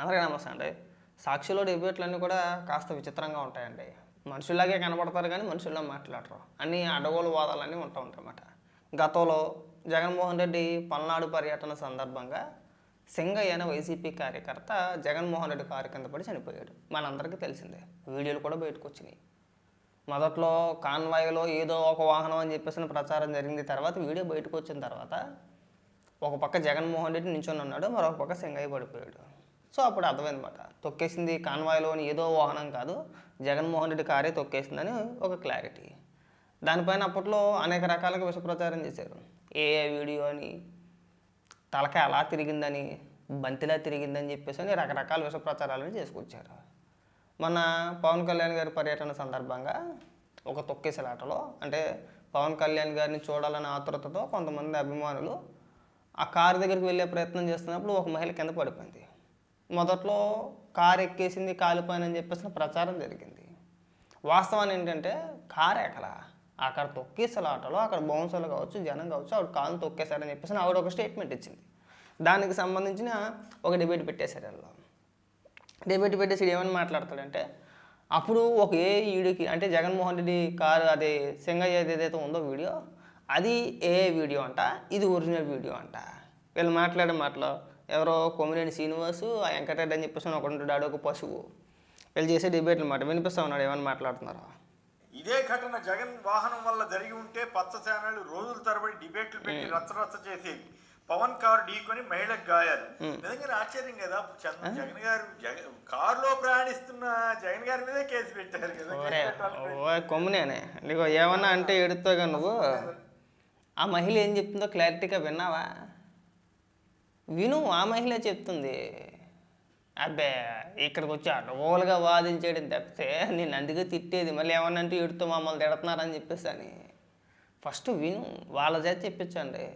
అందరికీ నమస్తే అండి. సాక్షిలో డిబేట్లన్నీ కూడా కాస్త విచిత్రంగా ఉంటాయండి. మనుషుల్లాగే కనబడతారు కానీ మనుషుల్లా మాట్లాడరు. అన్ని అడగోలు వాదాలన్నీ ఉంటూ ఉంటాయన్నమాట. గతంలో జగన్మోహన్ రెడ్డి పల్నాడు పర్యటన సందర్భంగా సింగయ్య అనే వైసీపీ కార్యకర్త జగన్మోహన్ రెడ్డి కారు కింద పడి చనిపోయాడు. మనందరికీ తెలిసిందే. వీడియోలు కూడా బయటకు వచ్చినాయి. మొదట్లో కాన్వాయ్లో ఏదో ఒక వాహనం అని చెప్పేసిన ప్రచారం జరిగింది తర్వాత వీడియో బయటకు వచ్చిన తర్వాత ఒక పక్క జగన్మోహన్ రెడ్డి నించొని ఉన్నాడు మరొక పక్క సింగయ్య పడిపోయాడు. సో అప్పుడు అర్థమైందన్నమాట. తొక్కేసింది కాన్వాయ్లోని ఏదో వాహనం కాదు జగన్మోహన్ రెడ్డి కారే తొక్కేసిందని ఒక క్లారిటీ. దానిపైన అప్పట్లో అనేక రకాలుగా విషప్రచారం చేశారు. ఏ వీడియో అని తలక అలా తిరిగిందని బంతిలా తిరిగిందని చెప్పేసి అని రకరకాల విషప్రచారాలను చేసుకొచ్చారు. మన పవన్ కళ్యాణ్ గారి పర్యటన సందర్భంగా ఒక తొక్కేసలాటలో అంటే పవన్ కళ్యాణ్ గారిని చూడాలనే ఆతురతతో కొంతమంది అభిమానులు ఆ కారు దగ్గరికి వెళ్ళే ప్రయత్నం చేస్తున్నప్పుడు ఒక మహిళ కింద పడిపోయింది. మొదట్లో కారు ఎక్కేసింది కాలిపోయిందని చెప్పేసి ప్రచారం జరిగింది. వాస్తవాన్ని ఏంటంటే కారు ఎక్కడ అక్కడ తొక్కేసలాటలో అక్కడ బౌన్సర్లు కావచ్చు జనం కావచ్చు ఆవిడ కాలు తొక్కేశారని చెప్పేసి ఆవిడ ఒక స్టేట్మెంట్ ఇచ్చింది. దానికి సంబంధించిన ఒక డిబేట్ పెట్టేశారు వాళ్ళు డిబేట్ పెట్టేసి ఏమని మాట్లాడతాడంటే అప్పుడు ఒక ఏ వీడియోకి అంటే జగన్మోహన్ రెడ్డి కారు అదే సింగయ్య ఏదైతే ఉందో వీడియో అది ఏ వీడియో అంట ఇది ఒరిజినల్ వీడియో అంట. వీళ్ళు మాట్లాడే మాటలో ఎవరో కొమినేని శ్రీనివాసు ఆ వెంకటరెడ్డి అని చెప్పేసి ఒక ఉంటాడు ఒక పశువు. వీళ్ళు చేసే డిబేట్లు మాట వినిపిస్తా ఉన్నాడు ఏమని మాట్లాడుతున్నారు? ఇదే ఘటన జగన్ వాహనం వల్ల జరిగి ఉంటే పచ్చ ఛానల్ రోజుల తరబడి డిబేట్లు పెట్టి రచ్చరచ్చ చేసేవి. పవన్ కారు ఢీకొని మహిళకు గాయాలు. నిజంగా ఆశ్చర్యం కదా జగన్ గారు కారులో ప్రయాణిస్తున్న జగన్ గారి మీదే కేసు పెట్టారు కదా కొమ్మునేనే. నీకు ఏమన్నా అంటే ఎడుతాగా నువ్వు. ఆ మహిళ ఏం చెప్తుందో క్లారిటీగా విన్నావా? విను ఆ మహిళ చెప్తుంది. అబ్బే ఇక్కడికి వచ్చి అడవులుగా వాదించేయడం తప్పితే నేను అందుకే తిట్టేది. మళ్ళీ ఏమన్నా అంటే ఎడుతూ మమ్మల్ని తిడుతున్నారని చెప్పేసి అని. ఫస్ట్ విను వాళ్ళ చేత చెప్పించండి.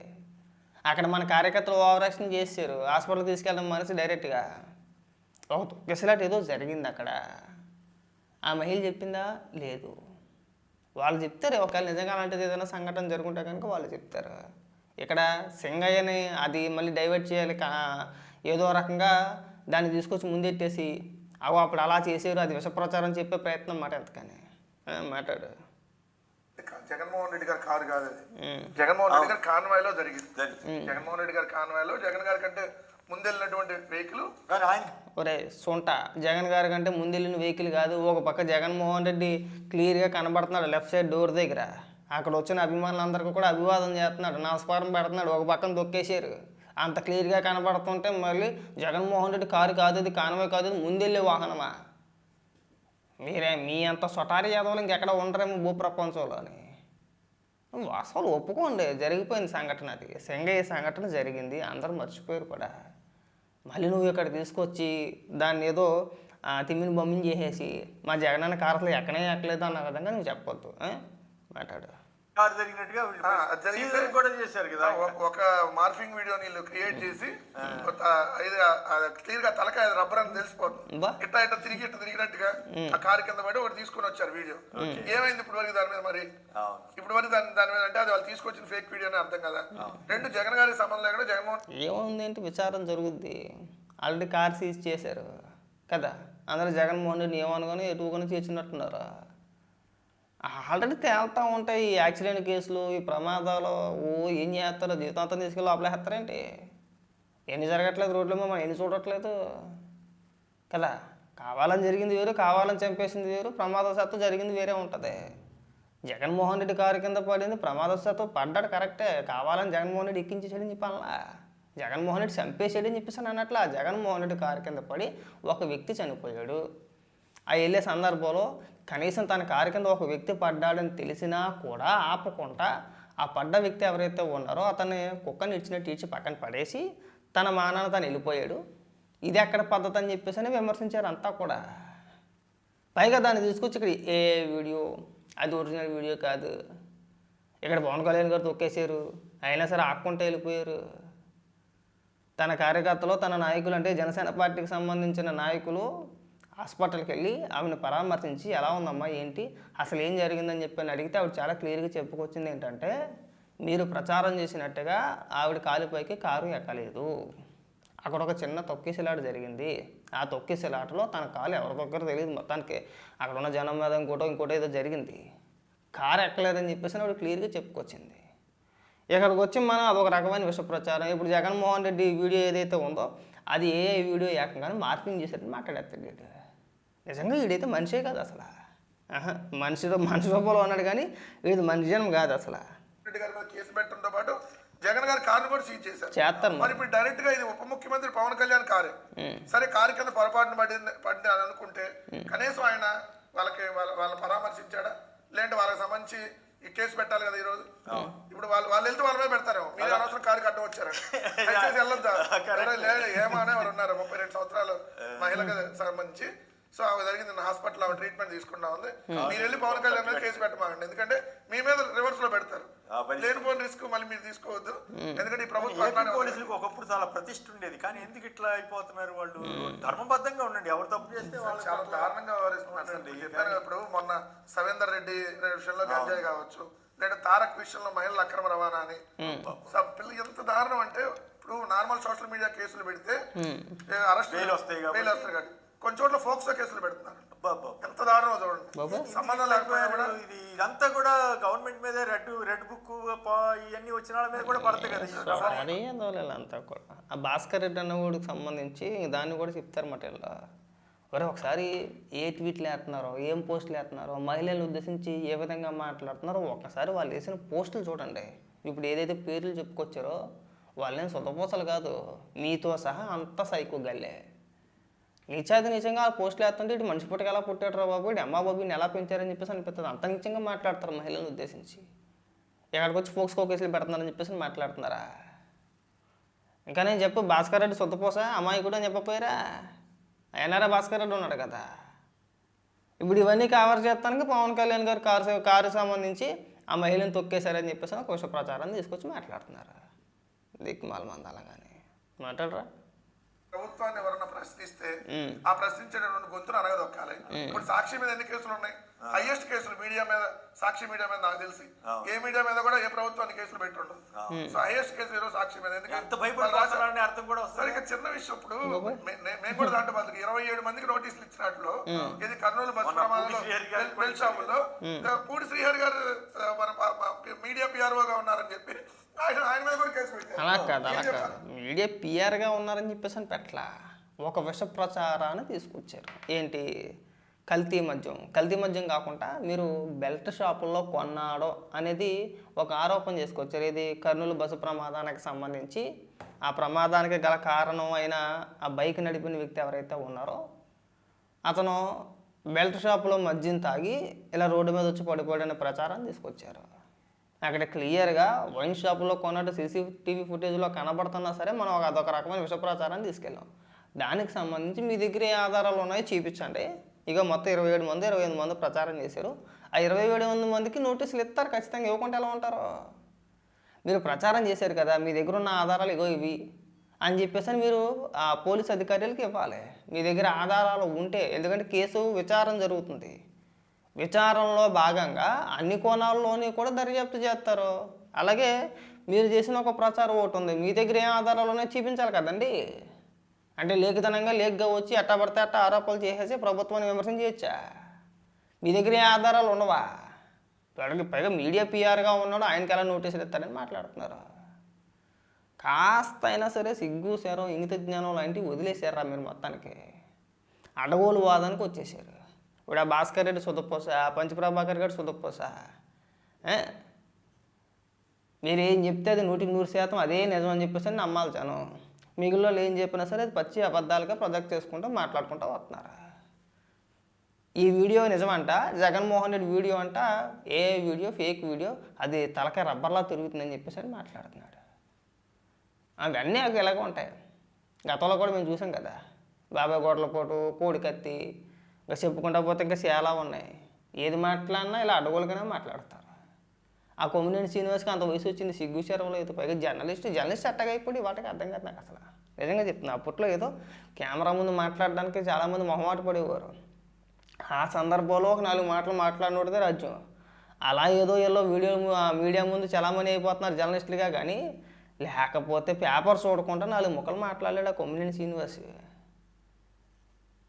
అక్కడ మన కార్యకర్తలు ఓవరాక్షన్ చేశారు. హాస్పిటల్కి తీసుకెళ్ళడం మనసు డైరెక్ట్గా. ఒక తొక్కేసలాట ఏదో జరిగింది అక్కడ. ఆ మహిళ చెప్పిందా? లేదు. వాళ్ళు చెప్తారు ఒకవేళ నిజంగా అలాంటిది ఏదైనా సంఘటన జరుగుంటే కనుక వాళ్ళు చెప్తారు. ఇక్కడ సింగయ్యని అది మళ్ళీ డైవర్ట్ చేయాలి కా ఏదో రకంగా దాన్ని తీసుకొచ్చి ముందెట్టేసి అగో అప్పుడు అలా చేసారు అది విష ప్రచారం చెప్పే ప్రయత్నం మాట ఎంతకని. మాట్లాడు. జగన్మోహన్ రెడ్డి గారి కారు కాదు అది. జగన్మోహన్ రెడ్డి గారి కాన్వాయ్లో జరిగింది. జగన్మోహన్ రెడ్డి గారి కాన్వాయ్లో జగన్ గారి కంటే ముందెళ్ళినటువంటి వెహికల్ ఒరే సొంట. జగన్ గారి కంటే ముందెళ్ళిన వెహికల్ కాదు. ఒక పక్క జగన్మోహన్ రెడ్డి క్లియర్గా కనబడుతున్నాడు లెఫ్ట్ సైడ్ డోర్ దగ్గర. అక్కడ వచ్చిన అభిమానులందరికీ కూడా అభివాదం చేస్తున్నాడు. నమస్కారం పెడుతున్నాడు. ఒక పక్కన దొక్కేశారు. అంత క్లియర్గా కనబడుతుంటే మళ్ళీ జగన్మోహన్ రెడ్డి కారు కాదు ఇది కానవే కాదు ఇది ముందెళ్ళే వాహనమా? మీరే మీ అంత సొటారి యాదవులు ఇంకెక్కడ ఉండరేమో భూ ప్రపంచంలోని వాస్తవాలు ఒప్పుకోండి. జరిగిపోయింది సంఘటన అది. సంగయ్య సంఘటన జరిగింది. అందరూ మర్చిపోయారు కూడా. మళ్ళీ నువ్వు ఇక్కడ తీసుకొచ్చి దాన్ని ఏదో ఆ, తిమ్మిని బొమ్మిని చేసేసి మా జగనన్న కారసలు ఎక్కనే ఎక్కలేదు అన్న విధంగా నువ్వు చెప్పొద్దు మాట్లాడు. జరిగినట్టుగా. సీజన్ కూడా చేశారు కదా. ఒక మార్ఫింగ్ వీడియో వీళ్ళు క్రియేట్ చేసి ఇది క్లియర్గా తలకాయ రబ్బర్ అని తెలిసిపోతుంది. ఇట్లా ఇట్లా తిరిగి ఇట్లా తిరిగినట్టుగా ఆ కారు కింద పడి ఒకటి తీసుకొని వచ్చారు వీడియో. ఏమైంది ఇప్పుడు వరకు దాని మీద మరి? అవును. ఇప్పుడు వరకు దాని దాని మీద అంటే అది వాళ్ళు తీసుకొచ్చిన ఫేక్ వీడియో అని అర్థం కదా. రెండు జగన్ గారికి సంబంధం లేకుండా జగన్మోహన్ ఏముంది ఏంటి విచారం జరుగుద్ది? ఆల్రెడీ కార్ సీజ్ చేశారు కదా. అందరూ జగన్మోహన్ రెడ్డి ఏమనుకొని ఎటుకొని చేసినట్టున్నారు? ఆల్రెడీ తేలుతూ ఉంటాయి ఈ యాక్సిడెంట్ కేసులు ఈ ప్రమాదాలు. ఓ ఏం చేస్తారో? జీవితాంతం తీసుకెళ్ళి లోపలేస్తారేంటి ఎన్ని జరగట్లేదు రోడ్ల మీద మనం ఎన్ని చూడట్లేదు? కదా? కావాలని జరిగింది వేరు కావాలని చంపేసింది వేరు ప్రమాదవశాత్తు జరిగింది వేరే ఉంటుంది. జగన్మోహన్ రెడ్డి కారు కింద పడింది ప్రమాదవశాత్తు పడ్డాడు కరెక్టే. కావాలని జగన్మోహన్ రెడ్డి ఎక్కించేసాడని చెప్పాలా జగన్మోహన్ రెడ్డి చంపేసాడని చెప్పేసాను అని అన్నట్ల జగన్మోహన్ రెడ్డి కారు కింద పడి ఒక వ్యక్తి చనిపోయాడు. ఆ వెళ్ళే సందర్భంలో కనీసం తన కారు కింద ఒక వ్యక్తి పడ్డాడని తెలిసినా కూడా ఆపకుండా ఆ పడ్డ వ్యక్తి ఎవరైతే ఉన్నారో అతన్ని కుక్కని ఇచ్చినట్టు ఇచ్చి పక్కన పడేసి తన మానాన్ని తను వెళ్ళిపోయాడు. ఇది ఎక్కడ పద్ధతి అని చెప్పేసి అని విమర్శించారు అంతా కూడా. పైగా దాన్ని తీసుకొచ్చి ఇక్కడ ఏ వీడియో అది ఒరిజినల్ వీడియో కాదు. ఇక్కడ పవన్ కళ్యాణ్ గారు తొక్కేశారు. అయినా సరే ఆక్కుంటే వెళ్ళిపోయారు. తన కార్యకర్తలు తన నాయకులు అంటే జనసేన పార్టీకి సంబంధించిన నాయకులు హాస్పిటల్కి వెళ్ళి ఆమెను పరామర్శించి ఎలా ఉందమ్మా? ఏంటి? అసలు ఏం జరిగిందని చెప్పి అని అడిగితే ఆవిడ చాలా క్లియర్గా చెప్పుకొచ్చింది ఏంటంటే మీరు ప్రచారం చేసినట్టుగా ఆవిడ కాలిపైకి కారు ఎక్కలేదు. అక్కడ ఒక చిన్న తొక్కిసలాట జరిగింది. ఆ తొక్కిసలాటలో తన కాలు ఎవరి దగ్గర తెలియదు మొత్తానికి. అక్కడ ఉన్న జనం మీద ఇంకోటో ఇంకోటో ఏదో జరిగింది. కారు ఎక్కలేదని చెప్పేసి ఆవిడ క్లియర్గా చెప్పుకొచ్చింది. ఇక్కడికి వచ్చి మనం అదొక రకమైన విష ప్రచారం. ఇప్పుడు జగన్మోహన్ రెడ్డి వీడియో ఏదైతే ఉందో అది ఏ వీడియో ఏకంగానే మార్పింగ్ చేశారని మాట్లాడేస్తాడు నిజంగా వీడైతే మనిషే కాదు అసలు. ఆహా, మనిషి మనిషి రూపంలో ఉన్నాడు కానీ వీడు మనిషి కాదు అసలు. కేసు పెట్టడంతో పాటు జగన్ గారి కారును కూడా సీజ్ చేశారు. చేస్తారు మరి. ఇప్పుడు డైరెక్ట్గా ఇది ఉప ముఖ్యమంత్రి పవన్ కళ్యాణ్ కారే. సరే కారు కింద పొరపాటున పడింది పడింది అని అనుకుంటే కనీసం ఆయన వాళ్ళకి వాళ్ళ వాళ్ళ పరామర్శించాడా? లేదంటే వాళ్ళకి సంబంధించి ఈ కేసు పెట్టాలి కదా ఈ రోజు ఇప్పుడు వాళ్ళు వాళ్ళు వెళ్తే వాళ్ళ మీద పెడతారు మీరు అనవసరం కారు కట్టం వచ్చారు. వెళ్ళొద్దా? లేదు ఏమో అనేవారు ఉన్నారు. ముప్పై రెండు సంవత్సరాలు మహిళకు సంబంధించి. సో ఆమె జరిగింది హాస్పిటల్ ఆమె ట్రీట్మెంట్ తీసుకున్నా ఉంది. మీరు వెళ్ళి పవన్ కళ్యాణ్ మీద కేసు పెట్టమాకండి. ఎందుకంటే మీ మీద రివర్స్లో పెడతారు. లేనిపోయిన రిస్క్ మళ్ళీ మీరు తీసుకోవద్దు. ఎందుకంటే ఈ ప్రభుత్వం. పోలీసులకు ఒకప్పుడు చాలా ప్రతిష్ట ఉండేది. కానీ ఎందుకు ఇట్లా అయిపోతున్నారు వాళ్ళు? ధర్మబద్ధంగా ఉండండి. ఎవరు తప్పు చేస్తే వాళ్ళు చాలా దారుణంగా వ్యవహరిస్తున్నారు. చెప్పాను ఇప్పుడు మొన్న సవేందర్ రెడ్డి విషయంలో గంజాయి కావచ్చు లేదా తారక్ విషయంలో మహిళల అక్రమ రవాణా అని. స- పిల్ల ఎంత దారుణం అంటే ఇప్పుడు నార్మల్ సోషల్ మీడియా కేసులు పెడితే అరెస్ట్ వస్తాయి వస్తాయి కాబట్టి. కొన్ని చోట్ల ఫోక్సో కేసులు పెడుతున్నారు. ఎంత దారుణం చూడండి. బాబా. సంబంధం లేకపోయినా కూడా ఇది ఇదంతా కూడా గవర్నమెంట్ మీద రెడ్ రెడ్ బుక్ ఇవన్నీ వచ్చిన వాళ్ళ మీద కూడా పడతాయి కదా. మరీ అంతా కూడా ఆ భాస్కర్ రెడ్డి అన్న వాడికి సంబంధించి దాన్ని కూడా చెప్తారన్నమాట ఇలా ఒరే ఒకసారి ఏ ట్వీట్లు వేస్తున్నారో ఏం పోస్టులు వేస్తున్నారో మహిళలను ఉద్దేశించి ఏ విధంగా మాట్లాడుతున్నారో ఒక్కసారి వాళ్ళు వేసిన పోస్టులు చూడండి. ఇప్పుడు ఏదైతే పేర్లు చెప్పుకొచ్చారో వాళ్ళేం సొంతపోసలు కాదు. మీతో సహా అంత సైకో గల్లే. నిజాది నిజంగా ఆ పోస్టులు వేస్తుంటే ఇటు మనిషి పుట్టక ఎలా పుట్టాడు రా బాబు? ఇటు అమ్మా బాబుని ఎలా పెంచారని చెప్పేసి అనిపిస్తుంది అంత నిజంగా మాట్లాడతారు మహిళలను ఉద్దేశించి. ఎక్కడికి వచ్చి ఫోక్స్ కోకేసులు పెడుతున్నారని చెప్పేసి మాట్లాడుతున్నారా? ఇంకా నేను చెప్పు భాస్కర్ రెడ్డి సొంతపోసా అమ్మాయి కూడా అని చెప్పపోయారా అయినారా భాస్కర్ రెడ్డి ఉన్నాడు కదా? ఇప్పుడు ఇవన్నీ కవర్ చేస్తానికి పవన్ కళ్యాణ్ గారు కారు కారు సంబంధించి ఆ మహిళను తొక్కేశారని చెప్పేసి ఒక విష ప్రచారం తీసుకొచ్చి మాట్లాడుతున్నారు? దిక్కుమాల మందాల కానీ మాట్లాడరా? ప్రభుత్వాన్ని ఎవరన్నా ప్రశ్నిస్తే. ఆ ప్రశ్నించేటటువంటి గొంతును అనగదొక్కాలి ఇప్పుడు సాక్షి మీద ఎన్ని కేసులు ఉన్నాయి? హైయెస్ట్ కేసులు మీడియా మీద సాక్షి మీడియా మీద నాకు తెలిసి. ఏ మీడియా మీద కూడా ఏ ప్రభుత్వాన్ని కేసులు పెట్టుండదు. సో హైయెస్ట్ కేసులు ఈరోజు సాక్షి మీద. ఎంత ఎందుకంటే అర్థం కూడా వస్తుంది సరే ఇక చిన్న విషయం ఇప్పుడు మేము కూడా దాంట్లో బతుకు ఇరవై ఏడు మందికి నోటీసులు ఇచ్చినట్లు ఇది కర్నూలు బస్ ప్రమాదంలో పూడి శ్రీహరి గారికి బెల్ షాపుల్లో. పూడి శ్రీహరి గారు మన మీడియా పిఆర్ఓగా ఉన్నారని చెప్పి అలా కాదు అలా? కాదు. మీడియా పిఆర్గా ఉన్నారని చెప్పేసి అని పెట్టలా. ఒక విష ప్రచారాన్ని తీసుకొచ్చారు. ఏంటి? కల్తీ మద్యం. కల్తీ మద్యం కాకుండా మీరు బెల్ట్ షాపుల్లో కొన్నాడో అనేది ఒక ఆరోపణ చేసుకొచ్చారు. ఇది కర్నూలు బస్సు ప్రమాదానికి సంబంధించి ఆ ప్రమాదానికి గల కారణం అయిన ఆ బైక్ నడిపిన వ్యక్తి ఎవరైతే ఉన్నారో అతను బెల్ట్ షాపులో మద్యం తాగి ఇలా రోడ్డు మీద వచ్చి పడిపోయాడనే ప్రచారం తీసుకొచ్చారు. అక్కడ క్లియర్గా వైన్ షాపులో కొన్నట్టు సీసీటీవీ ఫుటేజ్లో కనబడుతున్నా సరే మనం అదొక రకమైన విష తీసుకెళ్ళాం. దానికి సంబంధించి మీ దగ్గర ఏ ఆధారాలు ఉన్నాయో చూపించండి. ఇక మొత్తం ఇరవై ఏడు మంది ఇరవై ఎనిమిది మంది ప్రచారం చేశారు. ఆ ఇరవై ఏడు మంది మందికి నోటీసులు ఇస్తారు ఖచ్చితంగా. ఇవ్వకుండా ఎలా ఉంటారు? మీరు ప్రచారం చేశారు కదా మీ దగ్గర ఉన్న ఆధారాలు ఇగో ఇవి అని చెప్పేసి అని మీరు ఆ పోలీస్ అధికారులకి ఇవ్వాలి. మీ దగ్గర ఆధారాలు ఉంటే ఎందుకంటే కేసు విచారణ జరుగుతుంది. విచారంలో భాగంగా అన్ని కోణాల్లోని కూడా దర్యాప్తు చేస్తారు. అలాగే మీరు చేసిన ఒక ప్రచారం ఒకటి ఉంది. మీ దగ్గర ఏం ఆధారాలు ఉన్నాయో చూపించాలి కదండి. అంటే లేఖితనంగా లేఖగా వచ్చి ఎట్టా పడితే అట్ట ఆరోపణలు చేసేసి ప్రభుత్వాన్ని విమర్శన చేయొచ్చా మీ దగ్గర ఏ ఆధారాలు ఉండవా పైగా పైగా మీడియా పిఆర్గా ఉన్నాడు. ఆయనకి ఎలా నోటీసులు ఇస్తారని మాట్లాడుతున్నారు. కాస్త అయినా సరే సిగ్గు శరం ఇంగిత జ్ఞానం లాంటివి వదిలేశారా మీరు మొత్తానికి? అడగోలు వాదానికి వచ్చేసారు ఇప్పుడు ఆ భాస్కర్ రెడ్డి సుధపోసా పంచప్రభాకర్ గారు సుధపోసా మీరు ఏం చెప్తే అది నూటికి నూరు శాతం అదే నిజం అని చెప్పేసి అని నమ్మాలి జనం మిగిలిన వాళ్ళు ఏం చెప్పినా సరే అది పచ్చి అబద్ధాలుగా ప్రొజెక్ట్ చేసుకుంటూ మాట్లాడుకుంటూ వస్తున్నారు ఈ వీడియో నిజమంట జగన్మోహన్ రెడ్డి వీడియో అంట ఏ వీడియో ఫేక్ వీడియో అది తలకాయ రబ్బర్లా తిరుగుతుందని చెప్పేసి అని మాట్లాడుతున్నాడు అవన్నీ అవి ఇలాగ ఉంటాయి గతంలో కూడా మేము చూసాం కదా బాబాయ్ గోడల పాటు కోడి కోడికత్తి ఇంకా చెప్పుకుంటా పోతే ఇంకా చాలా ఉన్నాయి. ఏది మాట్లాడినా ఇలా అడ్డగోలుగానే మాట్లాడతారు. ఆ కొమ్మినేని శ్రీనివాస్కి అంత వయసు వచ్చింది సిగ్గు చెరవలో ఏదో పైగా జర్నలిస్ట్ జర్నలిస్ట్ అట్టగా అయిపోయి వాటికి అర్థం కాదు నాకు అసలు. నిజంగా చెప్తున్నా అప్పట్లో ఏదో కెమెరా ముందు మాట్లాడడానికి చాలామంది మొహమాట పడేవారు. ఆ సందర్భంలో ఒక నాలుగు మాటలు మాట్లాడినోడితే రాజ్యం అలా ఏదో ఏదో వీడియో ఆ మీడియా ముందు చలామణి అయిపోతున్నారు జర్నలిస్టులుగా కానీ లేకపోతే పేపర్ చూడకుండా నాలుగు ముక్కలు మాట్లాడాడు ఆ కొమ్మినేని శ్రీనివాస్.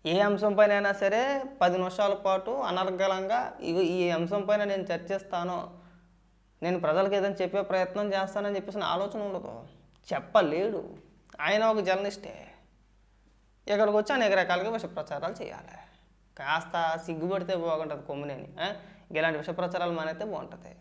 ఏ అంశం పైన అయినా సరే పది నిమిషాల పాటు అనర్గళంగా ఇవి ఈ అంశం పైన నేను చర్చిస్తాను. నేను ప్రజలకు ఏదైనా చెప్పే ప్రయత్నం చేస్తానని చెప్పేసి నా ఆలోచన ఉండదు. చెప్పలేడు. ఆయన ఒక జర్నలిస్టే. ఇక్కడికి వచ్చి అనేక రకాలుగా విష ప్రచారాలు చేయాలి. కాస్త సిగ్గుపడితే బాగుంటుంది కొమ్మినేని ఇలాంటి విష ప్రచారాలు మానైతే బాగుంటుంది.